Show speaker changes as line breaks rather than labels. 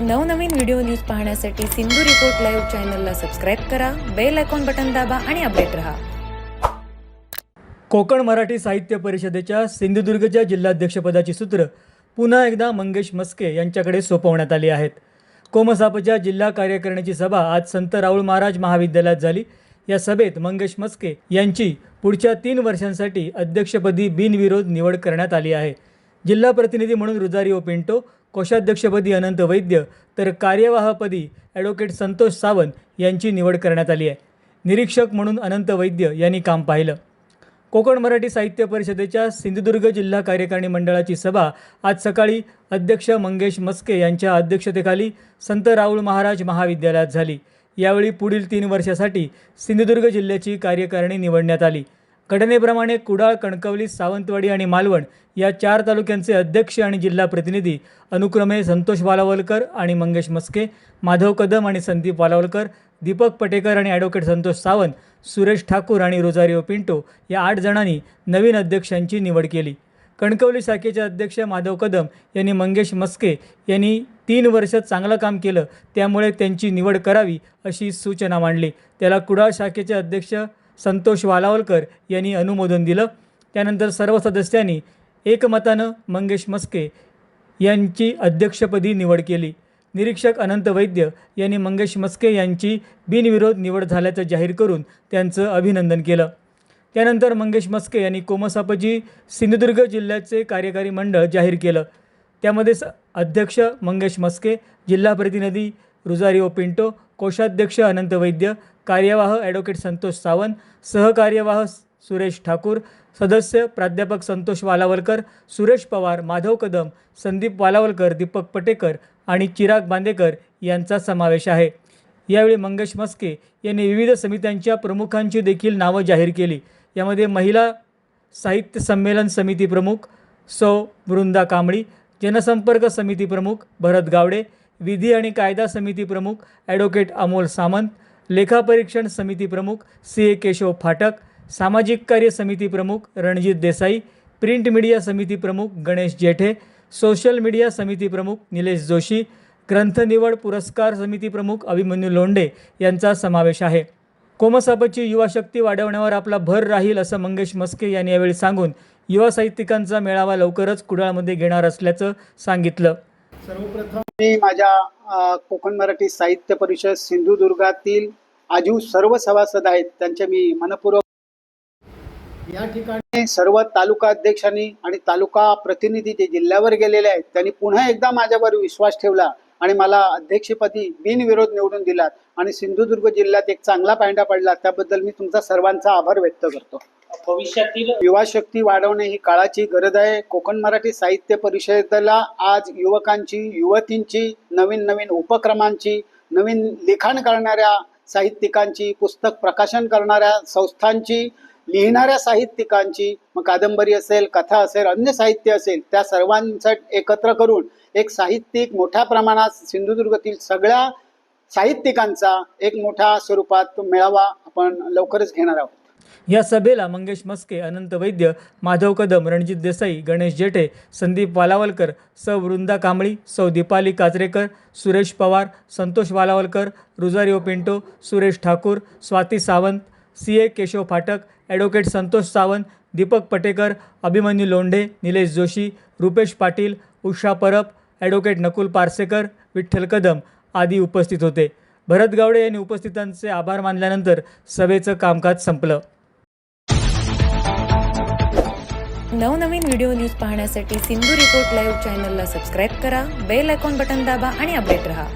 नवनवीन video news पाहण्यासाठी Sindhu report live चॅनलला सबस्क्राईब करा बेल आयकॉन बटन दाबा आणि अपडेट रहा.
कोकण मराठी साहित्य परिषदेच्या सिंधुदुर्गच्या जिल्हाध्यक्षपदाची सूत्र पुन्हा एकदा मंगेश मस्के यांच्याकडे सोपवण्यात आली आहेत. कोमसापच्या जिल्हा कार्यकारिणीची सभा आज संत राऊळ महाराज महाविद्यालयात झाली. या सभेत मंगेश मस्के यांची पुढच्या तीन वर्षांसाठी अध्यक्षपदी बिनविरोध निवड करण्यात आली आहे. जिल्हा प्रतिनिधी म्हणून रुजारिओ पिंटो कोषाध्यक्षपदी अनंत वैद्य तर कार्यवाहपदी ॲडव्होकेट संतोष सावंत यांची निवड करण्यात आली आहे. निरीक्षक म्हणून अनंत वैद्य यांनी काम पाहिलं. कोकण मराठी साहित्य परिषदेच्या सिंधुदुर्ग जिल्हा कार्यकारिणी मंडळाची सभा आज सकाळी अध्यक्ष मंगेश मस्के यांच्या अध्यक्षतेखाली संत राऊळ महाराज महाविद्यालयात झाली. यावेळी पुढील तीन वर्षासाठी सिंधुदुर्ग जिल्ह्याची कार्यकारिणी निवडण्यात आली. घटनेप्रमाणे कुडाळ कणकवली सावंतवाडी आणि मालवण या चार तालुक्यांचे अध्यक्ष आणि जिल्हा प्रतिनिधी अनुक्रमे संतोष वालावलकर आणि मंगेश मस्के माधव कदम आणि संदीप वालावलकर दीपक पटेकर आणि ॲडव्होकेट संतोष सावंत सुरेश ठाकूर आणि रोजारिओ पिंटो या आठ जणांनी नवीन अध्यक्षांची निवड केली. कणकवली शाखेचे अध्यक्ष माधव कदम यांनी मंगेश मस्के यांनी तीन वर्ष चांगलं काम केलं त्यामुळे त्यांची निवड करावी अशी सूचना मांडली. त्याला कुडाळ शाखेचे अध्यक्ष संतोष वालावलकर यांनी अनुमोदन दिलं. त्यानंतर सर्व सदस्यांनी एकमतानं मंगेश मस्के यांची अध्यक्षपदी निवड केली. निरीक्षक अनंत वैद्य यांनी मंगेश मस्के यांची बिनविरोध निवड झाल्याचं जाहीर करून त्यांचं अभिनंदन केलं. त्यानंतर मंगेश मस्के यांनी कोमसापजी सिंधुदुर्ग जिल्ह्याचे कार्यकारी मंडळ जाहीर केलं. त्यामध्ये स अध्यक्ष मंगेश मस्के जिल्हा प्रतिनिधी रुजारिओ पिंटो कोषाध्यक्ष अनंत वैद्य कार्यवाह ॲडव्होकेट संतोष सावंत सहकार्यवाह सुरेश ठाकूर सदस्य प्राध्यापक संतोष वालावलकर सुरेश पवार माधव कदम संदीप वालावलकर दीपक पटेकर आणि चिराग बांदेकर यांचा समावेश आहे. यावेळी मंगेश मस्के यांनी विविध समित्यांच्या प्रमुखांची देखील नावं जाहीर केली. यामध्ये महिला साहित्य संमेलन समिती प्रमुख सौ वृंदा कांबळी जनसंपर्क समिती प्रमुख भरत गावडे विधी आणि कायदा समिती प्रमुख ॲडव्होकेट अमोल सामंत लेखापरीक्षण समिती प्रमुख सी ए केशव फाटक सामाजिक कार्य समिती प्रमुख रणजित देसाई प्रिंट मीडिया समिती प्रमुख गणेश जेठे सोशल मीडिया समिती प्रमुख निलेश जोशी ग्रंथ निवड पुरस्कार समिती प्रमुख अभिमन्यू लोंडे यांचा समावेश आहे. कोमसापची युवा शक्ती वाढवण्यावर आपला भर राहील असं मंगेश मस्के यांनी यावेळी सांगून युवा साहित्यिकांचा मेळावा लवकरच कुडाळमध्ये घेणार असल्याचं सांगितलं.
सर्वप्रथम मी माझ्या कोकण मराठी साहित्य परिषद सिंधुदुर्गातील आजीव सर्व सभासद आहेत त्यांचे मी मनपूर्वक या ठिकाणी सर्व तालुका अध्यक्षांनी आणि तालुका प्रतिनिधी जे जिल्ह्यावर गेलेले आहेत त्यांनी पुन्हा एकदा माझ्यावर विश्वास ठेवला. आणि मला अध्यक्षपदी बिनविरोध निवडून दिलात. आणि सिंधुदुर्ग जिल्ह्यात एक चांगला पायंडा पडला त्याबद्दल मी तुमचा सर्वांचा आभार व्यक्त करतो.
भविष्यातील
युवा शक्ती वाढवणे ही काळाची गरज आहे. कोकण मराठी साहित्य परिषदेला आज युवकांची युवतींची नवीन नवीन उपक्रमांची नवीन लिखाण करणाऱ्या साहित्यिकांची पुस्तक प्रकाशन करणाऱ्या संस्थांची लिहिणाऱ्या साहित्यिकांची मग कादंबरी असेल कथा असेल अन्य साहित्य असेल त्या सर्वांचं एकत्र करून एक साहित्यिक मोठ्या प्रमाणात सिंधुदुर्गातील सगळ्या साहित्यिकांचा एक मोठ्या स्वरूपात मेळावा आपण लवकरच घेणार आहोत.
या सभेला मंगेश मस्के अनंत वैद्य माधव कदम रणजित देसाई गणेश जेठे संदीप वालावलकर सौ. वृंदा कांबळी सौ. Deepali Kajrekar Suresh Pawar Santosh Walawalkar Rosario Pinto Suresh Thakur Swati Sawant C. A. Keshav Phatak advocate Santosh Sawant Deepak Patekar Abhimanyu Londhe Nilesh Joshi Rupesh Patil Usha Parab advocate Nakul Parsekar Vitthal Kadam आदी उपस्थित होते. भरत गावडे यांनी उपस्थितांचे आभार मानल्यानंतर सभेचं कामकाज संपलं.
नवनवीन video news पाहण्यासाठी सिंधू रिपोर्ट लाईव्ह चॅनलला सबस्क्राईब करा बेल आयकॉन बटन दाबा आणि अपडेट रहा.